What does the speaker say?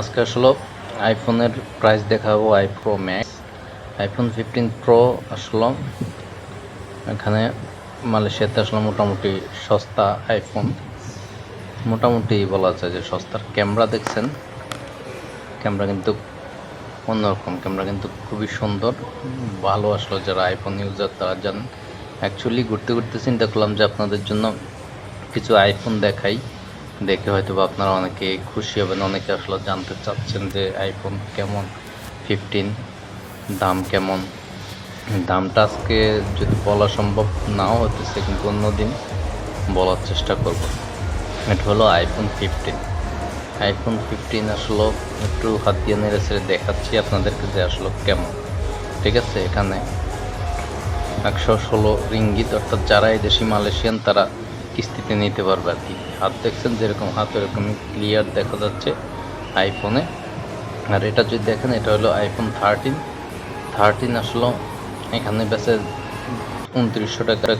আজকে আসলে আইফোনের প্রাইস দেখাবো I pro max iPhone fifteen pro আসলো। এখানে মালয়েশিয়াতে আসলে মোটামুটি সস্তা আইফোন। মোটামুটি বলা যায় যে সস্তার ক্যামেরা দেখছেন। ক্যামেরা কিন্তু অন্যরকম, ক্যামেরা কিন্তু খুবই সুন্দর। ভালো আসলো যারা আইফোন ইউজার তারা জানেন। অ্যাকচুয়ালি ঘুরতে ঘুরতে চিন্তা করলাম যে আপনাদের জন্য কিছু আইফোন দেখাই। দেখে হয়তো বা আপনারা অনেকে খুশি হবেন, অনেকে আসলে জানতে চাচ্ছেন যে আইফোন কেমন ফিফটিন দাম কেমন। দামটা আজকে যদি বলা সম্ভব নাও হতেছে কিন্তু অন্যদিন বলার চেষ্টা করব। এটা হলো আইফোন ফিফটিন আইফোন ফিফটিন আসলে, একটু হাত দিয়ে নেড়ে দেখাচ্ছি আপনাদেরকে যে আসলে কেমন। ঠিক আছে, এখানে একশো ষোলো রিঙ্গিত, অর্থাৎ যারা এই দেশি মালয়েশিয়ান, তারা কিস্তিতে নিতে পারবে আর কি। হাত দেখছেন, যেরকম হাত এরকম ক্লিয়ার দেখা যাচ্ছে আইফোনে আর এটা যদি দেখেন, এটা হলো আইফোন থার্টিন থার্টিন আসলো, এখানে বেসে উনত্রিশশো টাকার